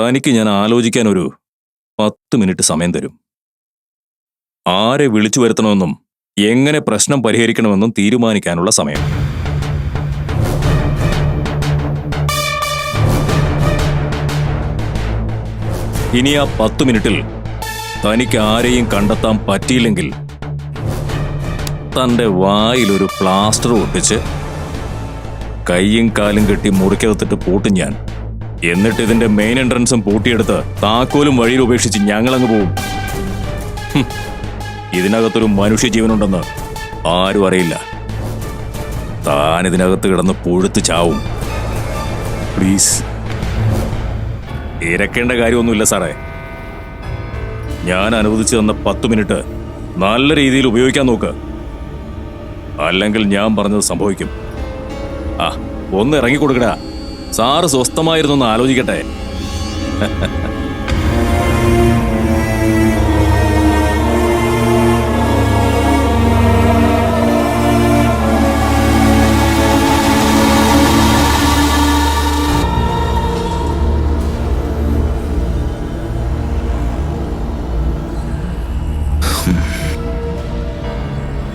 തനിക്ക് ഞാൻ ആലോചിക്കാൻ ഒരു പത്ത് മിനിറ്റ് സമയം തരും. ആരെ വിളിച്ചു വരുത്തണമെന്നും എങ്ങനെ പ്രശ്നം പരിഹരിക്കണമെന്നും തീരുമാനിക്കാനുള്ള സമയം. ഇനി ആ പത്ത് മിനിറ്റിൽ തനിക്ക് ആരെയും കണ്ടെത്താൻ പറ്റിയില്ലെങ്കിൽ തന്റെ വായിലൊരു പ്ലാസ്റ്റർ ഒട്ടിച്ച് കൈയും കാലും കെട്ടി മുറിക്കകത്തിട്ട് പൂട്ടും ഞാൻ. എന്നിട്ട് ഇതിന്റെ മെയിൻ എൻട്രൻസും പൂട്ടിയെടുത്ത് താക്കോലും വഴിയിൽ ഉപേക്ഷിച്ച് ഞങ്ങളങ്ങ് പോവും. ഇതിനകത്തൊരു മനുഷ്യ ജീവനുണ്ടെന്ന് ആരും അറിയില്ല. താൻ ഇതിനകത്ത് കിടന്ന് പുഴുത്ത് ചാവും. പ്ലീസ് ഇരക്കേണ്ട കാര്യമൊന്നുമില്ല സാറേ. ഞാൻ അനുവദിച്ചു തന്ന പത്ത് മിനിറ്റ് നല്ല രീതിയിൽ ഉപയോഗിക്കാൻ നോക്ക്. അല്ലെങ്കിൽ ഞാൻ പറഞ്ഞത് സംഭവിക്കും. ആ ഒന്ന് ഇറങ്ങിക്കൊടുക്കടാ. സാറ് സ്വസ്ഥമായിരുന്നൊന്ന് ആലോചിക്കട്ടെ.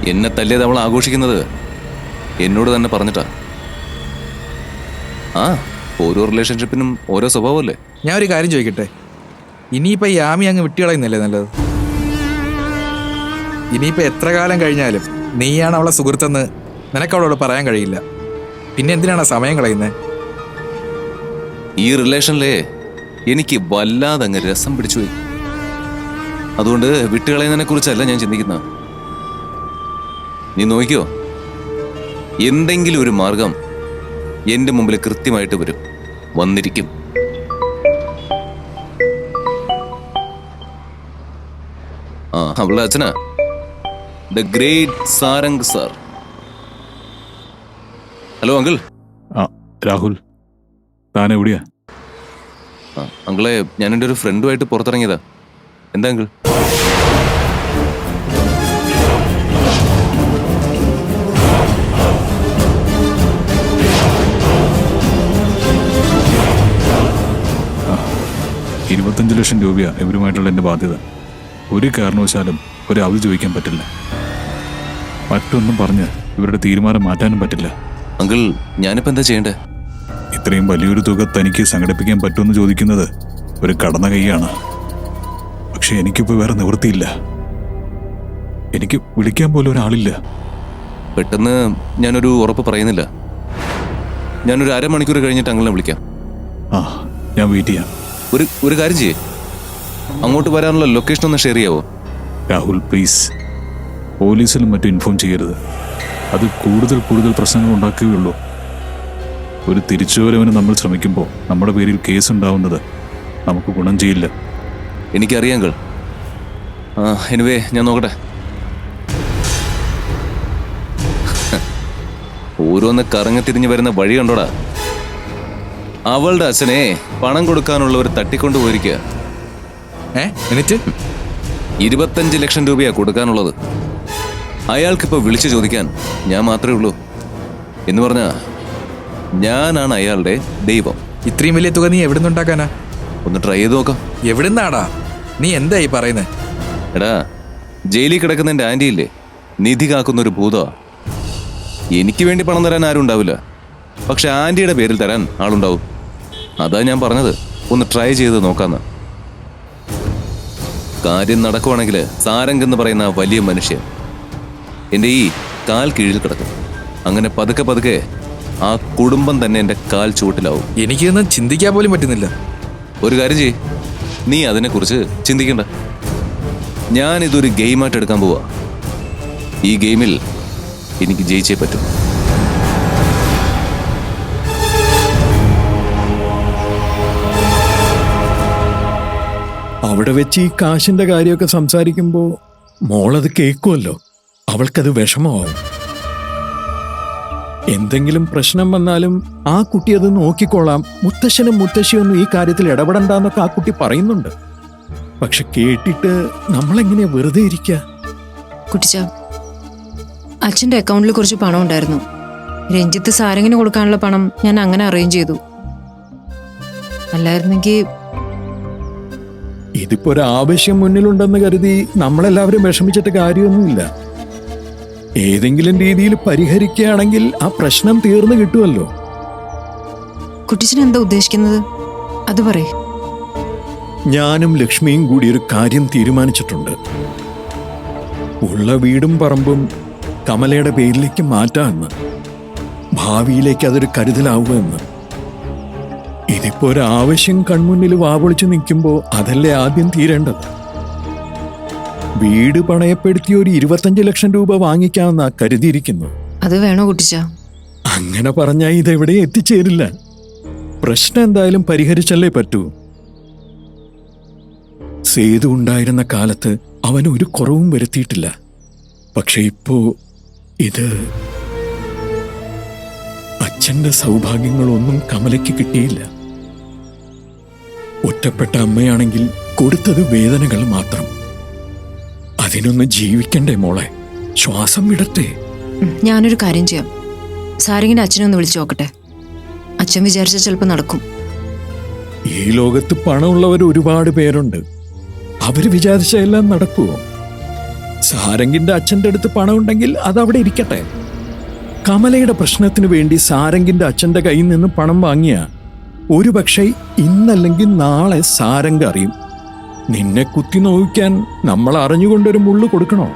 എന്നെ തല്ലിയത് അവൾ ആഘോഷിക്കുന്നത് എന്നോട് തന്നെ പറഞ്ഞിട്ടാ. ആ. ഓരോ റിലേഷൻഷിപ്പിനും ഓരോ സ്വഭാവമല്ലേ? ഞാൻ ഒരു കാര്യം ചോദിക്കട്ടെ? ഇനിയിപ്പോ ഈ ആമി അങ്ങ് വിട്ടുകളയുന്നില്ലേ നല്ലത്? ഇനിയിപ്പോ എത്ര കാലം കഴിഞ്ഞാലും നീയാണ് അവളെ സുഹൃത്തെന്ന് നിനക്ക് അവളോട് പറയാൻ കഴിയില്ല. പിന്നെ എന്തിനാണ് സമയം കളയുന്നത് ഈ റിലേഷനിലെ എനിക്ക് വല്ലാതെ അങ്ങ് രസം പിടിച്ചു പോയി. അതുകൊണ്ട് വിട്ടുകളയുന്നതിനെ കുറിച്ചല്ല ഞാൻ ചിന്തിക്കുന്നത്. നീ നോക്കിയോ എന്തെങ്കിലും ഒരു മാർഗം എന്റെ മുമ്പിൽ കൃത്യമായിട്ട് വരും. വന്നിരിക്കും. ആ അവളുടെ അച്ഛനാ? The great Sarang sir. Hello uncle. ആ രാഹുൽ. താൻ എവിടെയാ? ആ, അങ്കിളെ ഞാൻ എന്റെ ഒരു ഫ്രണ്ടുമായിട്ട് പുറത്തിറങ്ങിയതാ. എന്താ അങ്കിൾ? ഇരുപത്തഞ്ച് ലക്ഷം രൂപയാണ് ഇവരുമായിട്ടുള്ള എന്റെ ബാധ്യത. ഒരു കാരണവശാലും ഒരു അവധി ചോദിക്കാൻ പറ്റില്ല. മറ്റൊന്നും പറഞ്ഞ് ഇവരുടെ തീരുമാനം മാറ്റാനും പറ്റില്ല. അങ്കിൾ ഞാനിപ്പോൾ എന്താ ചെയ്യണ്ടേ? ഇത്രയും വലിയൊരു തുക തനിക്ക് സംഘടിപ്പിക്കാൻ പറ്റുമെന്ന് ചോദിക്കുന്നത് ഒരു കടന്ന കൈയാണ്. പക്ഷെ എനിക്കിപ്പോൾ വേറെ നിവൃത്തിയില്ല. എനിക്ക് വിളിക്കാൻ പോലും ഒരാളില്ല. പെട്ടെന്ന് ഞാനൊരു ഉറപ്പ് പറയുന്നില്ല. ഞാനൊരു അരമണിക്കൂർ കഴിഞ്ഞിട്ട് അങ്കിളിനെ വിളിക്കാം. ആ ഞാൻ വെയിറ്റ് ചെയ്യാം. ഒരു ഒരു കാര്യം ചെയ്യേ. അങ്ങോട്ട് വരാനുള്ള ലൊക്കേഷൻ ഒന്ന് ഷെയർ ചെയ്യാവോ? രാഹുൽ പ്ലീസ് പോലീസിലും മറ്റും ഇൻഫോം ചെയ്യരുത്. അത് കൂടുതൽ കൂടുതൽ പ്രശ്നങ്ങൾ ഉണ്ടാക്കുകയുള്ളൂ. ഒരു തിരിച്ചുവരവിന് നമ്മൾ ശ്രമിക്കുമ്പോൾ നമ്മുടെ പേരിൽ കേസ് ഉണ്ടാവുന്നത് നമുക്ക് ഗുണം ചെയ്യില്ല. എനിക്കറിയാം അങ്കിൾ എനിവേ ഞാൻ നോക്കട്ടെ. ഓരോന്ന് കറങ്ങി തിരിഞ്ഞു വരുന്ന വഴി കണ്ടോടാ. അവളുടെ അച്ഛനെ പണം കൊടുക്കാനുള്ളവർ തട്ടിക്കൊണ്ടു പോയിരിക്കുക ഏ? എന്നിട്ട്? ഇരുപത്തഞ്ച് ലക്ഷം രൂപയാ കൊടുക്കാനുള്ളത്. അയാൾക്കിപ്പോ വിളിച്ചു ചോദിക്കാൻ ഞാൻ മാത്രമേ ഉള്ളൂ. എന്ന് പറഞ്ഞാ ഞാനാണ് അയാളുടെ ദൈവം. ഇത്രയും വലിയ തുക നീ എവിടെ നിന്നുണ്ടാക്കാനാ ഒന്ന് ട്രൈ ചെയ്ത് നോക്കാം. എവിടെ നിന്നാടാ നീ എന്തായി പറയുന്നത് എടാ ജയിലിൽ കിടക്കുന്ന എന്റെ ആന്റി ഇല്ലേ നിധി കാക്കുന്ന ഒരു ഭൂതമാ. എനിക്ക് വേണ്ടി പണം തരാൻ ആരും ഉണ്ടാവില്ല പക്ഷെ ആന്റിയുടെ പേരിൽ തരാൻ ആളുണ്ടാവും. അതാ ഞാൻ പറഞ്ഞത്. ഒന്ന് ട്രൈ ചെയ്ത് നോക്കാന്ന്. കാര്യം നടക്കുവാണെങ്കിൽ സാരംഗ് എന്ന് പറയുന്ന വലിയ മനുഷ്യൻ എന്റെ ഈ കാൽ കീഴിൽ കിടക്കും. അങ്ങനെ പതുക്കെ പതുക്കെ ആ കുടുംബം തന്നെ എന്റെ കാൽ ചുവട്ടിലാവും. എനിക്കൊന്നും ചിന്തിക്കാൻ പോലും പറ്റുന്നില്ല. ഒരു കാര്യം ചെയ് നീ അതിനെക്കുറിച്ച് ചിന്തിക്കണ്ട. ഞാൻ ഇതൊരു ഗെയിമായിട്ട് എടുക്കാൻ പോവാ. ഈ ഗെയിമിൽ എനിക്ക് ജയിച്ചേ പറ്റൂ. അവിടെ വെച്ച് ഈ കാശിന്റെ കാര്യമൊക്കെ സംസാരിക്കുമ്പോൾ മോളത് കേൾക്കുമല്ലോ അവൾക്കത് വിഷമമാവും. എന്തെങ്കിലും പ്രശ്നം വന്നാലും ആ കുട്ടി അത് നോക്കിക്കൊള്ളാം മുത്തശ്ശനും മുത്തശ്ശിയൊന്നും ഈ കാര്യത്തിൽ ഇടപെടണ്ടെന്നൊക്കെ ആ കുട്ടി പറയുന്നുണ്ട്. പക്ഷെ കേട്ടിട്ട് നമ്മളെങ്ങനെ വെറുതെ ഇരിക്കുക അച്ഛന്റെ അക്കൗണ്ടിൽ കുറച്ച് പണം ഉണ്ടായിരുന്നു. രഞ്ജിത്ത് സാരംഗിന് കൊടുക്കാനുള്ള പണം ഞാൻ അങ്ങനെ അറേഞ്ച് ചെയ്തു. അല്ലായിരുന്നെങ്കിൽ ഇതിപ്പോ ഒരു ആവശ്യം മുന്നിലുണ്ടെന്ന് കരുതി നമ്മളെല്ലാവരും വിഷമിച്ചിട്ട് കാര്യമൊന്നുമില്ല. ഏതെങ്കിലും രീതിയിൽ പരിഹരിക്കുകയാണെങ്കിൽ ആ പ്രശ്നം തീർന്നു കിട്ടുമല്ലോ. കുട്ടിച്ചൻ എന്താ ഉദ്ദേശിക്കുന്നത്? അത് പറയേ. ഞാനും ലക്ഷ്മിയും കൂടി ഒരു കാര്യം തീരുമാനിച്ചിട്ടുണ്ട്. ഉള്ള വീടും പറമ്പും കമലയുടെ പേരിലേക്ക് മാറ്റാമെന്ന്. ഭാവിയിലേക്ക് അതൊരു കരുതലാവുമെന്ന്. ഇതിപ്പോ ഒരു ആവശ്യം കൺമുന്നിൽ വാവൊളിച്ചു നിൽക്കുമ്പോൾ അതല്ലേ ആദ്യം തീരേണ്ടത്? വീട് പണയപ്പെടുത്തി ഒരു ഇരുപത്തഞ്ച് ലക്ഷം രൂപ വാങ്ങിക്കാമെന്നാ കരുതിയിരിക്കുന്നു. അത് വേണോ കുട്ടിച്ച? അങ്ങനെ പറഞ്ഞാൽ ഇതെവിടെ എത്തിച്ചേരില്ല. പ്രശ്നം എന്തായാലും പരിഹരിച്ചല്ലേ പറ്റൂ. സേതു ഉണ്ടായിരുന്ന കാലത്ത് അവൻ ഒരു കുറവും വരുത്തിയിട്ടില്ല. പക്ഷെ ഇപ്പോ ഇത് അച്ഛന്റെ സൗഭാഗ്യങ്ങളൊന്നും കമലയ്ക്ക് കിട്ടിയില്ല. ഒറ്റപ്പെട്ട അമ്മയാണെങ്കിൽ കൊടുത്തത് വേദനകൾ മാത്രം. അതിനൊന്ന് ജീവിക്കണ്ടേ മോളെ? ശ്വാസം വിടട്ടെ. ഞാനൊരു കാര്യം ചെയ്യാം. സാരിങ്ങിന്റെ അച്ഛനെ ഒന്ന് വിളിച്ചു നോക്കട്ടെ. അച്ഛൻ വിചാരിച്ച ചിലപ്പോൾ നടക്കും. ഈ ലോകത്ത് പണമുള്ളവർ ഒരുപാട് പേരുണ്ട്. അവർ വിചാരിച്ച എല്ലാം നടക്കുമോ സാരംഗിന്റെ അച്ഛന്റെ അടുത്ത് പണമുണ്ടെങ്കിൽ അതവിടെ ഇരിക്കട്ടെ. കമലയുടെ പ്രശ്നത്തിന് വേണ്ടി സാരംഗിന്റെ അച്ഛന്റെ കയ്യിൽ നിന്ന് പണം വാങ്ങിയ ഒരു പക്ഷേ ഇന്നല്ലെങ്കിൽ നാളെ സാരംഗ അറിയും. നിന്നെ കുത്തി നോവിക്കാൻ നമ്മൾ അറിഞ്ഞുകൊണ്ടൊരു മുള്ളു കൊടുക്കണോ?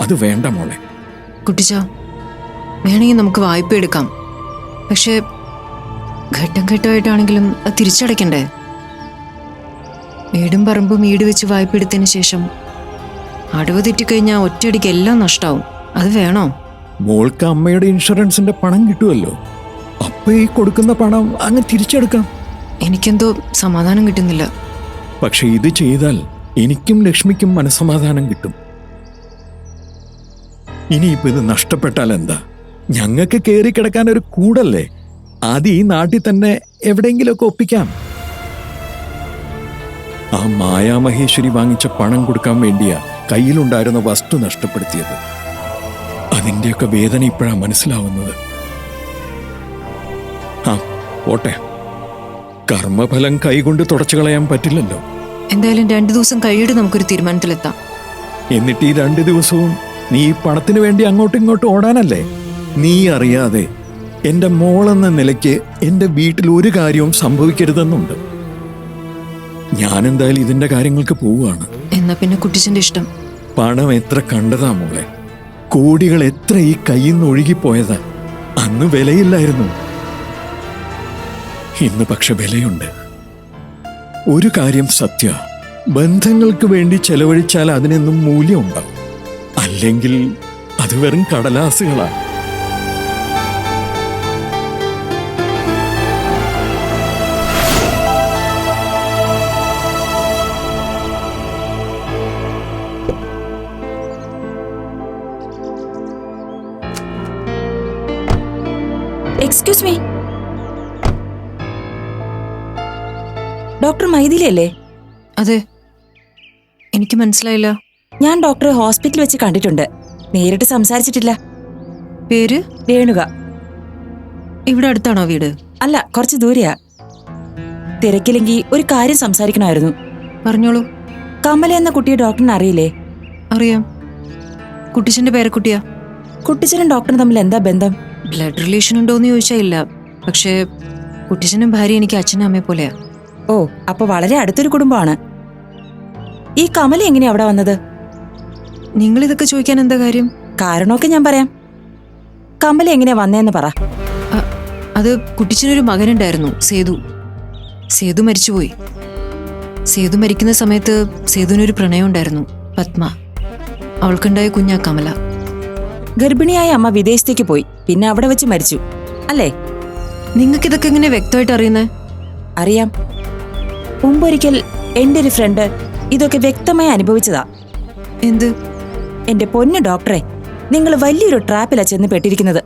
അത് വേണ്ട മോളെ. കുട്ടിച്ച വേണമെങ്കിൽ നമുക്ക് വായ്പ എടുക്കാം. പക്ഷേ ഘട്ടം ഘട്ടമായിട്ടാണെങ്കിലും അത് തിരിച്ചടയ്ക്കണ്ടേ? വീടും പറമ്പും ഈട് വെച്ച് വായ്പ എടുത്തതിന് ശേഷം അടവ് തെറ്റിക്കഴിഞ്ഞാൽ ഒറ്റയടിക്ക് എല്ലാം നഷ്ടാവും. അത് വേണോ? മോൾക്ക് അമ്മയുടെ ഇൻഷുറൻസിന്റെ പണം കിട്ടുമല്ലോ അപ്പൊ ഈ കൊടുക്കുന്ന പണം അങ്ങ് തിരിച്ചെടുക്കാം എനിക്കെന്തോ സമാധാനം കിട്ടുന്നില്ല. പക്ഷെ ഇത് ചെയ്താൽ എനിക്കും ലക്ഷ്മിക്കും മനസമാധാനം കിട്ടും. ഇനിയിപ്പോ ഇത് നഷ്ടപ്പെട്ടാൽ എന്താ? ഞങ്ങൾക്ക് കയറി കിടക്കാൻ ഒരു കൂടല്ലേ? ആദ്യം ഈ നാട്ടിൽ തന്നെ എവിടെയെങ്കിലുമൊക്കെ ഒപ്പിക്കാം. ആ മായാമഹേശ്വരി വാങ്ങിച്ച പണം കൊടുക്കാൻ വേണ്ടിയാ കയ്യിലുണ്ടായിരുന്ന വസ്തു നഷ്ടപ്പെടുത്തിയത്. അതിന്റെയൊക്കെ വേദന ഇപ്പോഴാണ് മനസ്സിലാവുന്നത്. ആ പോട്ടെ. കർമ്മഫലം കൈകൊണ്ട് തുടച്ചു കളയാൻ പറ്റില്ലല്ലോ. എന്തായാലും രണ്ടു ദിവസം കഴിയിട്ട് നമുക്കൊരു തീരുമാനത്തിലെത്താം. എന്നിട്ട് ഈ രണ്ട് ദിവസവും നീ ഈ പണത്തിന് വേണ്ടി അങ്ങോട്ടും ഇങ്ങോട്ടും ഓടാനല്ലേ? നീ അറിയാതെ എന്റെ മോളെന്ന നിലയ്ക്ക് എന്റെ വീട്ടിൽ ഒരു കാര്യവും സംഭവിക്കരുതെന്നുണ്ട്. ഞാൻ എന്തായാലും ഇതിന്റെ കാര്യങ്ങൾക്ക് പോവുകയാണ്. എന്നാ പിന്നെ കുട്ടിച്ചന്റെ ഇഷ്ടം. പണം എത്ര കണ്ടതാ മോളെ. കോടികൾ എത്ര ഈ കയ്യിൽ നിന്ന് ഒഴുകിപ്പോയതാ. അന്ന് വിലയില്ലായിരുന്നു. ഇന്ന് പക്ഷെ വിലയുണ്ട്. ഒരു കാര്യം സത്യ. ബന്ധങ്ങൾക്ക് വേണ്ടി ചെലവഴിച്ചാൽ അതിനെന്നും മൂല്യമുണ്ടാവും. അല്ലെങ്കിൽ അത് വെറും കടലാസുകളാണ് എക്സ്ക്യൂസ് മീ ഡോക്ടർ മൈഥിലിയല്ലേ? അതെ. എനിക്ക് മനസ്സിലായില്ല. ഞാൻ ഡോക്ടറെ ഹോസ്പിറ്റലിൽ വെച്ച് കണ്ടിട്ടുണ്ട്. നേരിട്ട് സംസാരിച്ചിട്ടില്ല. പേര്? രേണുക. ഇവിടെ അടുത്താണോ വീട്? അല്ല കുറച്ച് ദൂരെയാ. തിരക്കിലെങ്കിൽ ഒരു കാര്യം സംസാരിക്കണമായിരുന്നു. പറഞ്ഞോളൂ. കമല എന്ന കുട്ടിയെ ഡോക്ടറിന് അറിയില്ലേ? അറിയാം. കുട്ടിച്ചന്റെ പേരക്കുട്ടിയാ. കുട്ടിച്ചനും ഡോക്ടറും തമ്മിൽ എന്താ ബന്ധം? ബ്ലഡ് റിലേഷൻ ഉണ്ടോ എന്ന് ചോദിച്ചാൽ ഇല്ല. പക്ഷേ കുട്ടിച്ചനും ഭാര്യ എനിക്ക് അച്ഛനും അമ്മയെ പോലെയാ. ഓ അപ്പൊ വളരെ അടുത്തൊരു കുടുംബമാണ്. ഈ കമല എങ്ങനെയാ അവിടെ വന്നത്? നിങ്ങൾ ഇതൊക്കെ ചോദിക്കാൻ എന്താ കാര്യം? കാരണമൊക്കെ ഞാൻ പറയാം. കമല എങ്ങനെയാ വന്നേന്ന് പറ. അത് കുട്ടിച്ചനൊരു മകനുണ്ടായിരുന്നു സേതു. സേതു മരിച്ചുപോയി. സേതു മരിക്കുന്ന സമയത്ത് സേതുവിനൊരു പ്രണയം ഉണ്ടായിരുന്നു പത്മ. അവൾക്കുണ്ടായ കുഞ്ഞാ കമല. ഗർഭിണിയായ അമ്മ വിദേശത്തേക്ക് പോയി പിന്നെ അവിടെ വെച്ച് മരിച്ചു. അല്ലേ? നിങ്ങൾക്കിതൊക്കെ എങ്ങനെ വ്യക്തമായിട്ട് അറിയുന്നേ? അറിയാം. മുമ്പൊരിക്കൽ എന്റെ ഒരു ഫ്രണ്ട് ഇതൊക്കെ വ്യക്തമായി അനുഭവിച്ചതാ. എന്ത്? എന്റെ പൊന്നു ഡോക്ടറെ നിങ്ങൾ വലിയൊരു ട്രാപ്പിലാ ചെന്ന് പെട്ടിരിക്കുന്നത്.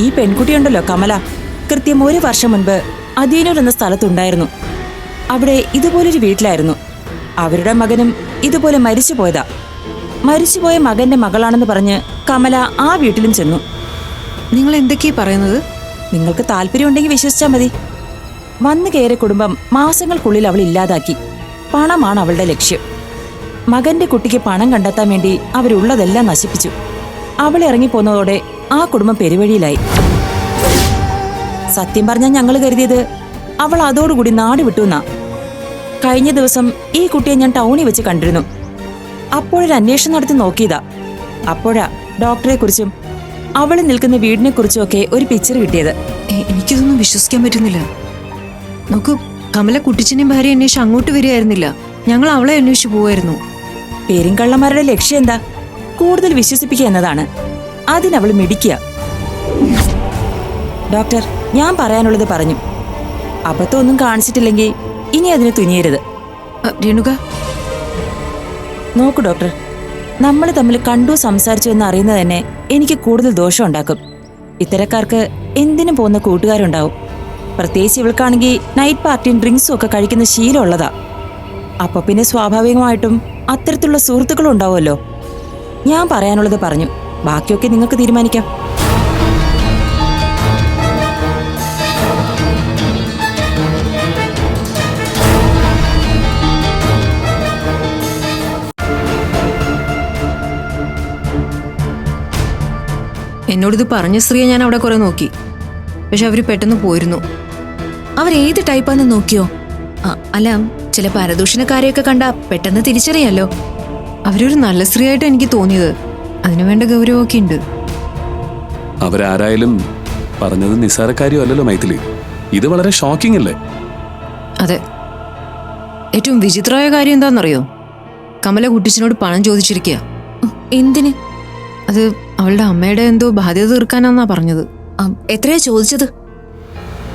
ഈ പെൺകുട്ടിയുണ്ടല്ലോ കമല. കൃത്യം ഒരു വർഷം മുൻപ് അദീനൂർ എന്ന സ്ഥലത്തുണ്ടായിരുന്നു. അവിടെ ഇതുപോലൊരു വീട്ടിലായിരുന്നു. അവരുടെ മകനും ഇതുപോലെ മരിച്ചു പോയതാ. മരിച്ചുപോയ മകന്റെ മകളാണെന്ന് പറഞ്ഞ് കമല ആ വീട്ടിലും ചെന്നു. നിങ്ങൾ എന്തൊക്കെയാ പറയുന്നത്? നിങ്ങൾക്ക് താല്പര്യമുണ്ടെങ്കിൽ വിശ്വസിച്ചാൽ മതി. വന്നു കയറിയ കുടുംബം മാസങ്ങൾക്കുള്ളിൽ അവൾ ഇല്ലാതാക്കി. പണമാണ് അവളുടെ ലക്ഷ്യം. മകന്റെ കുട്ടിക്ക് പണം കണ്ടെത്താൻ വേണ്ടി അവരുള്ളതെല്ലാം നശിപ്പിച്ചു. അവൾ ഇറങ്ങിപ്പോന്നതോടെ ആ കുടുംബം പെരുവഴിയിലായി. സത്യം പറഞ്ഞാൽ ഞങ്ങൾ കരുതിയത് അവൾ അതോടുകൂടി നാട് വിട്ടുവെന്നാ കഴിഞ്ഞ ദിവസം ഈ കുട്ടിയെ ഞാൻ ടൗണിൽ വെച്ച് കണ്ടിരുന്നു. അപ്പോഴൊരു അന്വേഷണം നടത്തി നോക്കിയതാ. അപ്പോഴാ ഡോക്ടറെ കുറിച്ചും അവൾ നിൽക്കുന്ന വീടിനെ കുറിച്ചും ഒക്കെ ഒരു പിക്ചർ കിട്ടിയത്. എനിക്കിതൊന്നും വിശ്വസിക്കാൻ പറ്റുന്നില്ല. നോക്കൂ കമല കുട്ടിച്ചനെയും ഭാര്യ അന്വേഷിച്ച് അങ്ങോട്ട് വരികയായിരുന്നില്ല. ഞങ്ങൾ അവളെ അന്വേഷിച്ച് പോവായിരുന്നു. പെരുങ്കള്ളന്മാരുടെ ലക്ഷ്യം എന്താ? കൂടുതൽ വിശ്വസിപ്പിക്കുക എന്നതാണ്. അതിനവൾ മിടിക്കുക. ഡോക്ടർ ഞാൻ പറയാനുള്ളത് പറഞ്ഞു. അബദ്ധമൊന്നും കാണിച്ചിട്ടില്ലെങ്കിൽ ഇനി അതിന് തുനിയരുത്. രേണുക. നോക്കൂ ഡോക്ടർ നമ്മൾ തമ്മിൽ കണ്ടു സംസാരിച്ചു എന്ന് അറിയുന്നത് തന്നെ എനിക്ക് കൂടുതൽ ദോഷം ഉണ്ടാക്കും. ഇത്തരക്കാർക്ക് എന്തിനും പോകുന്ന കൂട്ടുകാരുണ്ടാവും. പ്രത്യേകിച്ച് ഇവൾക്കാണെങ്കിൽ നൈറ്റ് പാർട്ടിയും ഡ്രിങ്ക്സും ഒക്കെ കഴിക്കുന്ന ശീലമുള്ളതാ. അപ്പൊ പിന്നെ സ്വാഭാവികമായിട്ടും അത്തരത്തിലുള്ള സുഹൃത്തുക്കളും ഉണ്ടാവുമല്ലോ? ഞാൻ പറയാനുള്ളത് പറഞ്ഞു. ബാക്കിയൊക്കെ നിങ്ങൾക്ക് തീരുമാനിക്കാം. എന്നോടിത് പറഞ്ഞ സ്ത്രീയെ ഞാൻ അവിടെ കുറെ നോക്കി. പക്ഷെ അവർ പെട്ടെന്ന് പോയിരുന്നു. ഏത് ടൈപ്പാന്ന് നോക്കിയോ? അല്ല ചില പരദൂഷണക്കാരെയൊക്കെ കണ്ട പെട്ടെന്ന് തിരിച്ചറിയാലോ. അവരൊരു നല്ല സ്ത്രീ സ്ത്രീയായിട്ട് എനിക്ക് തോന്നിയത്. അതിനുവേണ്ട ഗൗരവമൊക്കെ ഉണ്ട്. അവരാരായാലും പറഞ്ഞത് നിസ്സാരക്കാരിയല്ലല്ലോ മൈഥിലി. ഇത് വളരെ ഷോക്കിംഗ് അല്ലേ? അതെ. ഏറ്റവും വിചിത്രമായ കാര്യം എന്താണെന്നറിയോ? കമല കുട്ടിച്ചനോട് പണം ചോദിച്ചിരിക്കുക എന്തിന്? അത് അവളുടെ അമ്മയുടെ എന്തോ ബാധ്യത തീർക്കാനാന്നാ പറഞ്ഞത്. എത്രയാ ചോദിച്ചത്?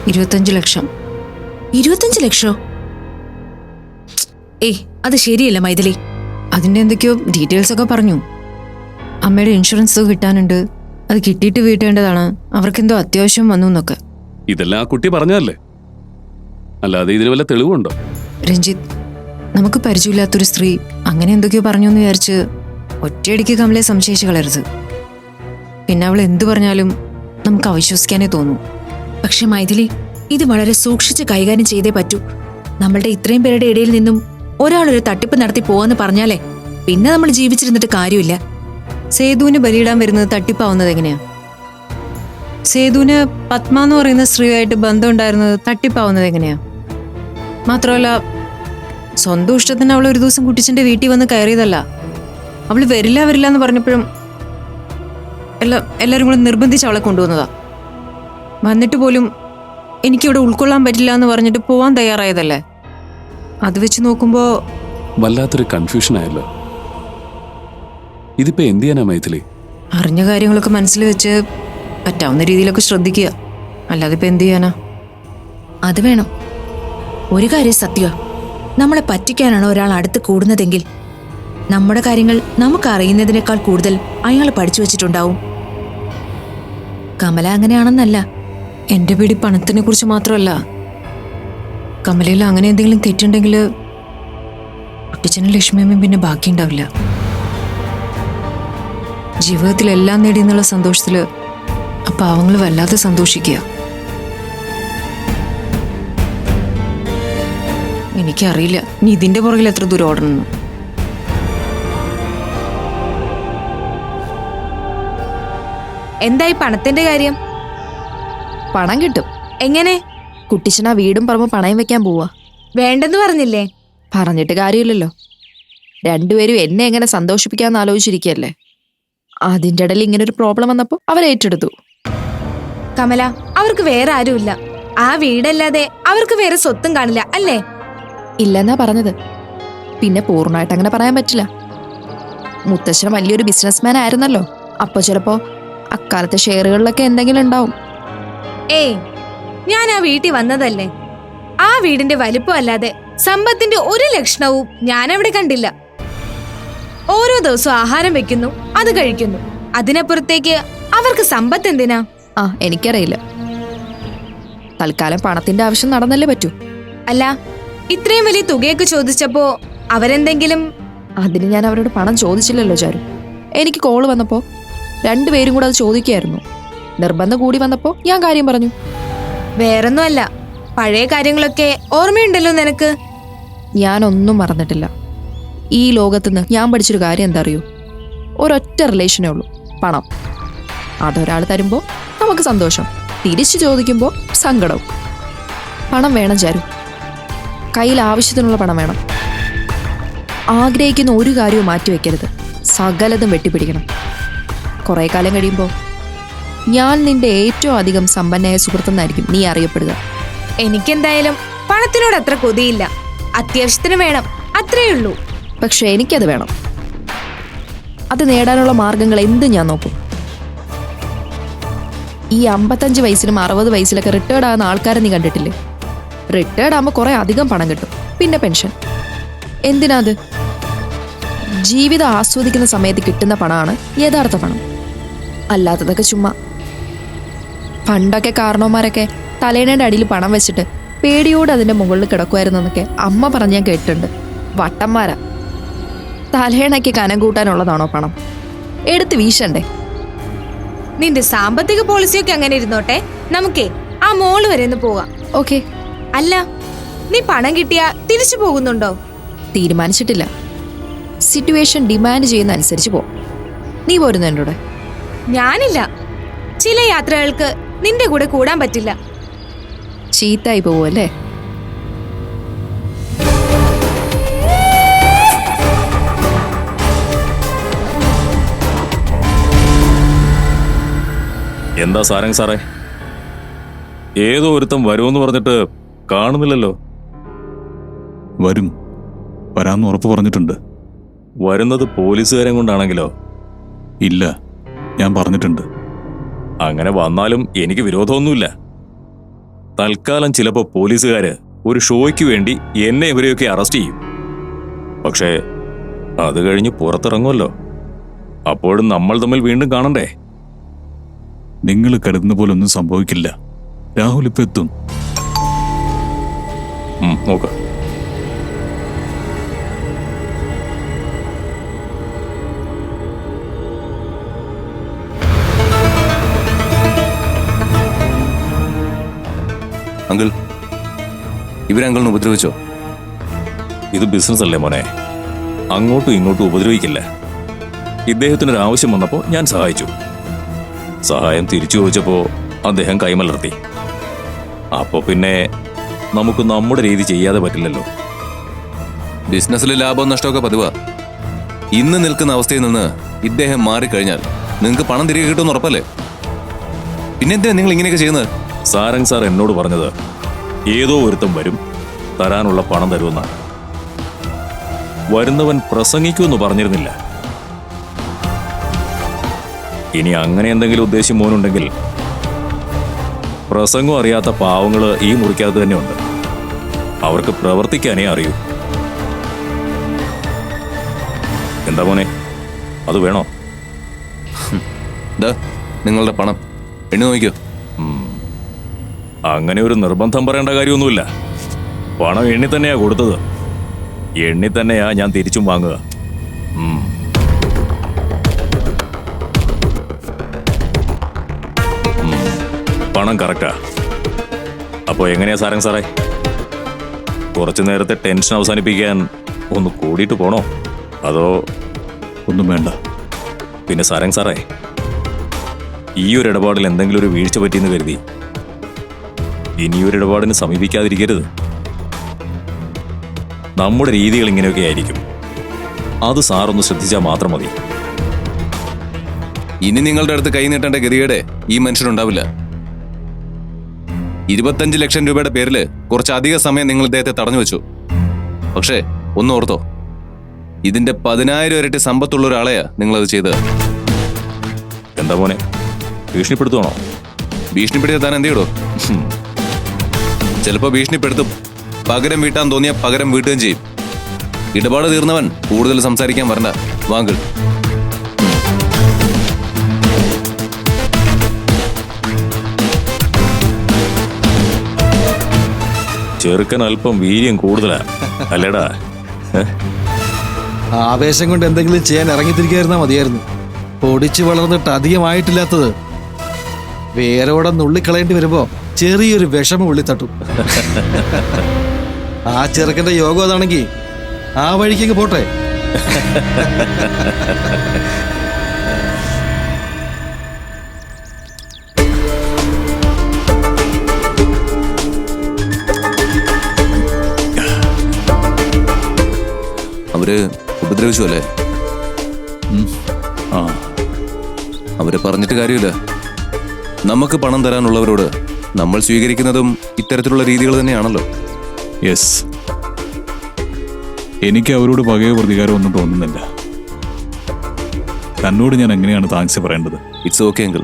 ഇരുപത്തഞ്ച് ലക്ഷം. ഇരുപത്തഞ്ച് ലക്ഷോ? ഏയ് അത് ശരിയല്ല മൈഥിലി. അതിന്റെ എന്തൊക്കെയോ ഡീറ്റെയിൽസ് ഒക്കെ പറഞ്ഞു. അമ്മയുടെ ഇൻഷുറൻസ് കിട്ടാനുണ്ട്. അത് കിട്ടിയിട്ട് വീട്ടേണ്ടതാണ് അവർക്കെന്തോ അത്യാവശ്യം വന്നു എന്നൊക്കെ. ഇതെല്ലാം ആ കുട്ടി പറഞ്ഞതല്ലേ? അല്ലാതെ ഇതിന് വല്ല തെളിവുണ്ടോ? രഞ്ജിത്ത് നമുക്ക് പരിചയമില്ലാത്തൊരു സ്ത്രീ അങ്ങനെ എന്തൊക്കെയോ പറഞ്ഞു എന്ന് വിചാരിച്ച് ഒറ്റയടിക്ക് കമലെ സംശയിച്ചു കളരുത് പിന്നെ അവൾ എന്തു പറഞ്ഞാലും നമുക്ക് അവിശ്വസിക്കാനേ തോന്നൂ പക്ഷെ മൈഥിലി ഇത് വളരെ സൂക്ഷിച്ച് കൈകാര്യം ചെയ്തേ പറ്റൂ. നമ്മളുടെ ഇത്രയും പേരുടെ ഇടയിൽ നിന്നും ഒരാൾ ഒരു തട്ടിപ്പ് നടത്തി പോവാന്ന് പറഞ്ഞാലേ പിന്നെ നമ്മൾ ജീവിച്ചിരുന്നിട്ട് കാര്യമില്ല. സേതുവിന് ബലിയിടാൻ വരുന്നത് തട്ടിപ്പാവുന്നത് എങ്ങനെയാ? സേതുവിന് പത്മ എന്ന് പറയുന്ന സ്ത്രീയായിട്ട് ബന്ധമുണ്ടായിരുന്നത് തട്ടിപ്പാവുന്നത് എങ്ങനെയാ? മാത്രമല്ല സ്വന്തം ഇഷ്ടത്തിന് അവൾ ഒരു ദിവസം കുട്ടിച്ചന്റെ വീട്ടിൽ വന്ന് കയറിയതല്ല. അവൾ വരില്ല വരില്ല എന്ന് പറഞ്ഞപ്പോഴും എല്ലാ എല്ലാവരും കൂടെ നിർബന്ധിച്ച് അവളെ കൊണ്ടുവന്നതാ. വന്നിട്ട് പോലും എനിക്കിവിടെ ഉൾക്കൊള്ളാൻ പറ്റില്ല എന്ന് പറഞ്ഞിട്ട് പോവാൻ തയ്യാറായതല്ലേ? അത് വെച്ച് നോക്കുമ്പോൾ വല്ലാത്തൊരു കൺഫ്യൂഷൻ ആയല്ലോ. ഇതിപ്പോ എന്ത് ചെയ്യാനാ മൈഥിലി? അറിഞ്ഞ കാര്യങ്ങളൊക്കെ മനസ്സിൽ വെച്ച് പറ്റാവുന്ന രീതിയിലൊക്കെ ശ്രദ്ധിക്കുക. അല്ലാതെ ഇപ്പൊ എന്ത് ചെയ്യാനാ? അത് വേണം. ഒരു കാര്യം സത്യ നമ്മളെ പറ്റിക്കാനാണ് ഒരാൾ അടുത്ത് കൂടുന്നതെങ്കിൽ നമ്മുടെ കാര്യങ്ങൾ നമുക്ക് അറിയുന്നതിനേക്കാൾ കൂടുതൽ അയാൾ പഠിച്ചു വെച്ചിട്ടുണ്ടാവും. കമല അങ്ങനെയാണെന്നല്ല. എന്റെ പിടി പണത്തിനെ കുറിച്ച് മാത്രമല്ല. കമലയിൽ അങ്ങനെ എന്തെങ്കിലും തെറ്റുണ്ടെങ്കിൽ കുട്ടിച്ചനും ലക്ഷ്മിയമ്മയും പിന്നെ ബാക്കിയുണ്ടാവില്ല. ജീവിതത്തിൽ എല്ലാം നേടി എന്നുള്ള സന്തോഷത്തിൽ ആ പാവങ്ങൾ വല്ലാതെ സന്തോഷിക്കുക. എനിക്കറിയില്ല. നീ ഇതിന്റെ പുറകിൽ എത്ര ദൂരം ഓടണമെന്ന്. എന്തായി പണത്തിന്റെ കാര്യം? പണം കിട്ടും. എങ്ങനെ? കുട്ടിച്ചന വീടും പറമ്പ് പണയം വെക്കാൻ പോവാ. വേണ്ടെന്ന് പറഞ്ഞില്ലേ? പറഞ്ഞിട്ട് കാര്യമില്ലല്ലോ. രണ്ടുപേരും എന്നെ എങ്ങനെ സന്തോഷിപ്പിക്കാന്ന് ആലോചിച്ചിരിക്കല്ലേ അതിന്റെ ഇടയിൽ ഇങ്ങനെ ഒരു പ്രോബ്ലം വന്നപ്പോൾ അവർ ഏറ്റെടുത്തു. കമല അവർക്ക് വേറെ ആരുമില്ല. ആ വീടല്ലാതെ അവർക്ക് വേറെ സ്വത്തും കാണില്ല അല്ലേ? ഇല്ലെന്നാ പറഞ്ഞത്. പിന്നെ പൂർണമായിട്ട് അങ്ങനെ പറയാൻ പറ്റില്ല. മുത്തശ്ശൻ വലിയൊരു ബിസിനസ്മാൻ ആയിരുന്നല്ലോ. അപ്പൊ ചിലപ്പോ അക്കാലത്തെ ഷെയറുകളിലൊക്കെ എന്തെങ്കിലും ഉണ്ടാവും. ഏയ് ഞാൻ ആ വീട്ടിൽ വന്നതല്ലേ? ആ വീടിന്റെ വലിപ്പം അല്ലാതെ സമ്പത്തിന്റെ ഒരു ലക്ഷണവും ഞാൻ അവിടെ കണ്ടില്ല. ഓരോ ദിവസവും ആഹാരം വെക്കുന്നു അത് കഴിക്കുന്നു. അതിനപ്പുറത്തേക്ക് അവർക്ക് സമ്പത്ത് എന്തിനാ? ആ എനിക്കറിയില്ല. തൽക്കാലം പണത്തിന്റെ ആവശ്യം നടന്നല്ലേ പറ്റൂ. അല്ല ഇത്രയും വലിയ തുകയൊക്കെ ചോദിച്ചപ്പോ അവരെന്തെങ്കിലും അതിന് ഞാൻ അവരോട് പണം ചോദിച്ചില്ലല്ലോ ചാരു. എനിക്ക് കോൾ വന്നപ്പോ രണ്ടുപേരും കൂടെ അത് ചോദിക്കായിരുന്നു നിർബന്ധം കൂടി വന്നപ്പോ ഞാൻ കാര്യം പറഞ്ഞു. വേറൊന്നുമല്ല പഴയ കാര്യങ്ങളൊക്കെ ഓർമ്മയുണ്ടല്ലോ നിനക്ക്? ഞാനൊന്നും മറന്നിട്ടില്ല. ഈ ലോകത്തുനിന്ന് ഞാൻ പഠിച്ചൊരു കാര്യം എന്താ അറിയോ ഒരൊറ്റ റിലേഷനേ ഉള്ളൂ പണം. അതൊരാൾ തരുമ്പോൾ നമുക്ക് സന്തോഷം. തിരിച്ചു ചോദിക്കുമ്പോൾ സങ്കടം പണം വേണം ചാരു. കയ്യിൽ ആവശ്യത്തിനുള്ള പണം വേണം. ആഗ്രഹിക്കുന്ന ഒരു കാര്യവും മാറ്റിവെക്കരുത്. സകലതും വെട്ടിപ്പിടിക്കണം. കുറേ കാലം കഴിയുമ്പോൾ ഞാൻ നിന്റെ ഏറ്റവും അധികം സമ്പന്നയായ സുഹൃത്തെന്നായിരിക്കും നീ അറിയപ്പെടുക. എനിക്കെന്തായാലും പണത്തിനോട് അത്ര കൊതിയില്ല. അത്യാവശ്യത്തിന് വേണം അത്രേ ഉള്ളൂ. പക്ഷെ എനിക്കത് വേണം. അത് നേടാനുള്ള മാർഗങ്ങൾ എന്ത് ഞാൻ നോക്കും? ഈ അമ്പത്തഞ്ച് വയസ്സിലും അറുപത് വയസ്സിലൊക്കെ റിട്ടയർഡ് ആകുന്ന ആൾക്കാരെ നീ കണ്ടിട്ടില്ലേ? റിട്ടയർഡ് ആകുമ്പോൾ കുറെ അധികം പണം കിട്ടും. പിന്നെ പെൻഷൻ എന്തിനാ അത്? ജീവിതം ആസ്വദിക്കുന്ന സമയത്ത് കിട്ടുന്ന പണമാണ് യഥാർത്ഥ പണം. അല്ലാത്തതൊക്കെ ചുമ്മാ. പണ്ടൊക്കെ കാരണവന്മാരൊക്കെ തലേണയുടെ അടിയിൽ പണം വെച്ചിട്ട് പേടിയോട് അതിന്റെ മുകളിൽ കിടക്കുമായിരുന്നെന്നൊക്കെ അമ്മ പറഞ്ഞ് ഞാൻ കേട്ടിട്ടുണ്ട്. വട്ടന്മാരാ. തലേണയ്ക്ക് കനം കൂട്ടാനുള്ളതാണോ പണം? എടുത്ത് വീശണ്ടേ. നിന്റെ സാമ്പത്തിക പോളിസിയൊക്കെ അങ്ങനെ ഇരുന്നോട്ടെ. നമുക്കേ ആ മോൾ വരെ ഒന്ന് പോവാം ഓക്കെ. അല്ല നീ പണം കിട്ടിയാ തിരിച്ചു പോകുന്നുണ്ടോ? തീരുമാനിച്ചിട്ടില്ല. സിറ്റുവേഷൻ ഡിമാൻഡ് ചെയ്യുന്ന അനുസരിച്ച് പോ. നീ പോരുന്നു എന്റെ കൂടെ ഞാനില്ല. ചില യാത്രകൾക്ക് നിന്റെ കൂടെ കൂടാൻ പറ്റില്ല. ചീത്തായി പോവല്ലേ എന്താ സാരംഗ് സാറേ? ഏതോ ഒരുത്തം വരുമെന്ന് പറഞ്ഞിട്ട് കാണുന്നില്ലല്ലോ. വരും. വരാമെന്ന് ഉറപ്പ് പറഞ്ഞിട്ടുണ്ട്. വരുന്നത് പോലീസുകാരെ കൊണ്ടാണെങ്കിലോ? ഇല്ല. ഞാൻ പറഞ്ഞിട്ടുണ്ട്. അങ്ങനെ വന്നാലും എനിക്ക് വിരോധമൊന്നുമില്ല. തൽക്കാലം ചിലപ്പോ പോലീസുകാര് ഒരു ഷോയ്ക്ക് വേണ്ടി എന്നെ ഇവരെയൊക്കെ അറസ്റ്റ് ചെയ്യും. പക്ഷേ അത് കഴിഞ്ഞ് പുറത്തിറങ്ങുമല്ലോ. അപ്പോഴും നമ്മൾ തമ്മിൽ വീണ്ടും കാണണ്ടേ? നിങ്ങൾ കരുതുന്ന പോലെ ഒന്നും സംഭവിക്കില്ല. രാഹുൽ ഇപ്പൊ എത്തും. നോക്ക്. അങ്കിൾ ഇവരങ്കിളിനെ ഉപദ്രവിച്ചോ? ഇത് ബിസിനസ് അല്ലേ മോനെ? അങ്ങോട്ടും ഇങ്ങോട്ടും ഉപദ്രവിക്കില്ല. ഇദ്ദേഹത്തിനൊരു ആവശ്യം വന്നപ്പോൾ ഞാൻ സഹായിച്ചു. സഹായം തിരിച്ചു ചോദിച്ചപ്പോൾ അദ്ദേഹം കൈമലർത്തി. അപ്പോൾ പിന്നെ നമുക്ക് നമ്മുടെ രീതി ചെയ്യാതെ പറ്റില്ലല്ലോ. ബിസിനസ്സിൽ ലാഭവും നഷ്ടമൊക്കെ പതിവാ. ഇന്ന് നിൽക്കുന്ന അവസ്ഥയിൽ നിന്ന് ഇദ്ദേഹം മാറിക്കഴിഞ്ഞാൽ നിങ്ങൾക്ക് പണം തിരികെ കിട്ടുമെന്ന് ഉറപ്പല്ലേ? പിന്നെന്തിനാ നിങ്ങൾ ഇങ്ങനെയൊക്കെ ചെയ്യുന്നത്? സാരംഗ് സാർ എന്നോട് പറഞ്ഞത് ഏതോ ഒരുത്തം വരും തരാനുള്ള പണം തരുമെന്നാണ് വരുന്നവൻ പ്രസംഗിക്കുമെന്ന് പറഞ്ഞിരുന്നില്ല. ഇനി അങ്ങനെ എന്തെങ്കിലും ഉദ്ദേശം മോനുണ്ടെങ്കിൽ പ്രസംഗം അറിയാത്ത പാവങ്ങൾ ഈ മുറിക്കകത്ത് തന്നെയുണ്ട് അവർക്ക് പ്രവർത്തിക്കാനേ അറിയൂ. എന്താ മോനെ? അത് വേണോ? നിങ്ങളുടെ പണം. എണ്ണി നോക്കിയോ അങ്ങനെ ഒരു നിർബന്ധം പറയേണ്ട കാര്യമൊന്നുമില്ല. പണം എണ്ണി തന്നെയാ കൊടുത്തത്. എണ്ണി തന്നെയാ ഞാൻ തിരിച്ചും വാങ്ങുക. പണം കറക്റ്റാ. അപ്പോ എങ്ങനെയാ സാരംഗ് സാറേ? കുറച്ചു നേരത്തെ ടെൻഷൻ അവസാനിപ്പിക്കാൻ ഒന്ന് കൂടിയിട്ട് പോണോ? അതോ ഒന്നും വേണ്ട. പിന്നെ സാരംഗ് സാറേ ഈ ഒരു ഇടപാടിൽ എന്തെങ്കിലും ഒരു വീഴ്ച പറ്റിയെന്ന് കരുതി ഇനിയൊരു ഇടപാടിന് സമീപിക്കാതിരിക്കരുത്. നമ്മുടെ രീതികൾ ഇങ്ങനെയൊക്കെ ആയിരിക്കും. അത് സാറൊന്ന് ശ്രദ്ധിച്ചാൽ മാത്രം മതി. ഇനി നിങ്ങളുടെ അടുത്ത് കൈ നീട്ടേണ്ട ഗതികേടെ ഈ മനുഷ്യനുണ്ടാവില്ല. ഇരുപത്തഞ്ച് ലക്ഷം രൂപയുടെ പേരിൽ കുറച്ച് അധിക സമയം നിങ്ങൾ ഇദ്ദേഹത്തെ തടഞ്ഞു വെച്ചു. പക്ഷേ ഒന്ന് ഓർത്തോ. ഇതിന്റെ പതിനായിരം ഇരട്ടി സമ്പത്തുള്ള ഒരാളെയാ നിങ്ങളത് ചെയ്തത്. എന്താ മോനെ? ഭീഷണിപ്പെടുത്തുവാണോ? ഭീഷണിപ്പെടുത്തിയ താൻ എന്ത് ചെയ്തോ? ചിലപ്പോ ഭീഷണിപ്പെടുത്തും. പകരം വീട്ടാൻ തോന്നിയ പകരം വീട്ടുകയും ചെയ്യും. ഇടപാട് തീർന്നവൻ കൂടുതൽ സംസാരിക്കാൻ വരണ്ട. വാങ്കൾ. ചെറുക്കൻ അല്പം വീര്യം കൂടുതലാ. അല്ലേടാ? ആവേശം കൊണ്ട് എന്തെങ്കിലും ചെയ്യാൻ ഇറങ്ങിത്തിരിക്കായിരുന്നാ മതിയായിരുന്നു. പൊടിച്ചു വളർന്നിട്ട് അധികമായിട്ടില്ലാത്തത്. വേരോടെ നുള്ളിക്കളയേണ്ടി വരുമ്പോ ചെറിയൊരു വിഷമം ഉള്ളി തട്ടും. ആ ചെറുക്കന്റെ യോഗം അതാണെങ്കിൽ ആ വഴിക്കേക്ക് പോട്ടെ. അവർ ഉപദ്രവിച്ചു അല്ലേ ആ. അവർ പറഞ്ഞിട്ട് കാര്യമില്ല. നമുക്ക് പണം തരാനുള്ളവരോട് നമ്മൾ സ്വീകരിക്കുന്നതും ഇത്തരത്തിലുള്ള രീതികൾ തന്നെയാണല്ലോ. യെസ് എനിക്ക് അവരോട് പകയോ പ്രതികാരം ഒന്നും തോന്നുന്നില്ല. തന്നോട് ഞാൻ എങ്ങനെയാണ് താങ്ക്സ് പറയേണ്ടത്? ഇറ്റ്സ് ഓക്കെ എങ്കിൽ.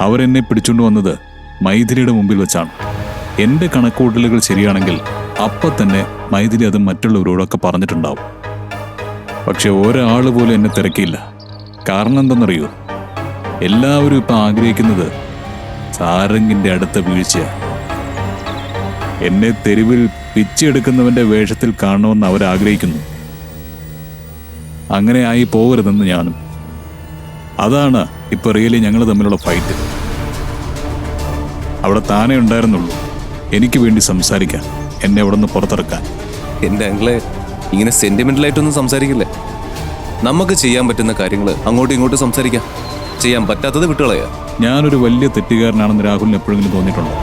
അവരെന്നെ പിടിച്ചുകൊണ്ട് വന്നത് മൈഥിലിയുടെ മുമ്പിൽ വെച്ചാണ്. എന്റെ കണക്കൂട്ടലുകൾ ശരിയാണെങ്കിൽ അപ്പൊ തന്നെ മൈഥിലി അത് മറ്റുള്ളവരോടൊക്കെ പറഞ്ഞിട്ടുണ്ടാവും. പക്ഷെ ഒരാൾ പോലും എന്നെ തിരക്കിയില്ല. കാരണം എന്തെന്നറിയോ? എല്ലാവരും ഇപ്പൊ ആഗ്രഹിക്കുന്നത് സാരംഗിന്റെ അടുത്ത വീഴ്ച. എന്നെ തെരുവിൽ പിച്ചെടുക്കുന്നവന്റെ വേഷത്തിൽ കാണണമെന്ന് അവർ ആഗ്രഹിക്കുന്നു അങ്ങനെ ആയി പോകരുതെന്ന് ഞാനും. അതാണ് ഇപ്പൊ റിയലി ഞങ്ങൾ തമ്മിലുള്ള ഫൈറ്റ് അവിടെ താനേ ഉണ്ടായിരുന്നുള്ളൂ. എനിക്ക് വേണ്ടി സംസാരിക്കാൻ എന്നെ അവിടെ നിന്ന് പുറത്തിറക്കാൻ. എന്റെ അങ്കിളെ ഇങ്ങനെ സെന്റിമെന്റലായിട്ടൊന്നും സംസാരിക്കില്ലേ. നമുക്ക് ചെയ്യാൻ പറ്റുന്ന കാര്യങ്ങൾ അങ്ങോട്ടും ഇങ്ങോട്ടും സംസാരിക്കാം. ചെയ്യാൻ പറ്റാത്തത് വിട്ടുകളയാ. ഞാനൊരു വലിയ തെറ്റുകാരനാണെന്ന് രാഹുലിന് എപ്പോഴെങ്കിലും തോന്നിയിട്ടുണ്ടോ?